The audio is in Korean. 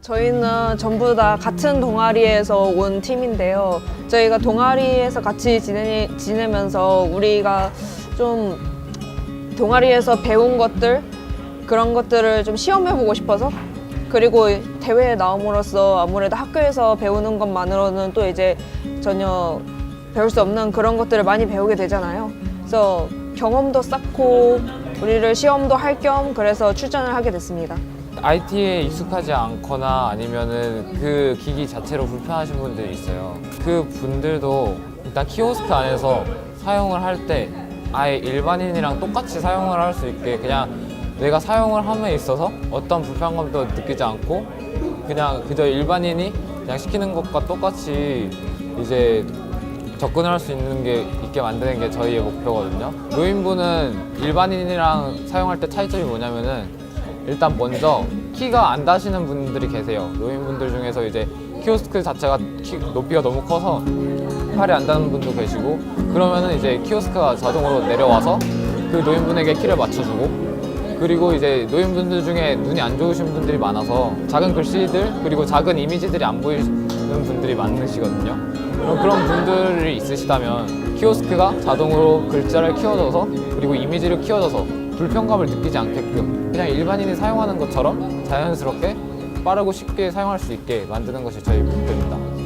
저희는 전부 다 같은 동아리에서 온 팀인데요. 저희가 동아리에서 같이 지내, 지내면서 우리가 좀 동아리에서 배운 것들 그런 것들을 좀 시험해보고 싶어서 그리고 대회에 나옴으로써 아무래도 학교에서 배우는 것만으로는 또 이제 전혀 배울 수 없는 그런 것들을 많이 배우게 되잖아요. 그래서 경험도 쌓고 우리를 시험도 할 겸 그래서 출전을 하게 됐습니다. IT에 익숙하지 않거나 아니면은 그 기기 자체로 불편하신 분들이 있어요. 그 분들도 일단 키오스크 안에서 사용을 할 때 아예 일반인이랑 똑같이 사용을 할 수 있게 그냥 내가 사용을 함에 있어서 어떤 불편감도 느끼지 않고 그냥 그저 일반인이 그냥 시키는 것과 똑같이 이제 접근을 할 수 있는 게 있게 만드는 게 저희의 목표거든요. 노인분은 일반인이랑 사용할 때 차이점이 뭐냐면은 일단 먼저 키가 안 다시는 분들이 계세요. 노인분들 중에서 이제 키오스크 자체가 키 높이가 너무 커서 팔이 안 닿는 분도 계시고 그러면은 이제 키오스크가 자동으로 내려와서 그 노인분에게 키를 맞춰주고 그리고 이제 노인분들 중에 눈이 안 좋으신 분들이 많아서 작은 글씨들 그리고 작은 이미지들이 안 보이는 분들이 많으시거든요. 그런 분들이 있으시다면 키오스크가 자동으로 글자를 키워줘서 그리고 이미지를 키워줘서 불편감을 느끼지 않게끔 그냥 일반인이 사용하는 것처럼 자연스럽게 빠르고 쉽게 사용할 수 있게 만드는 것이 저희 목표입니다.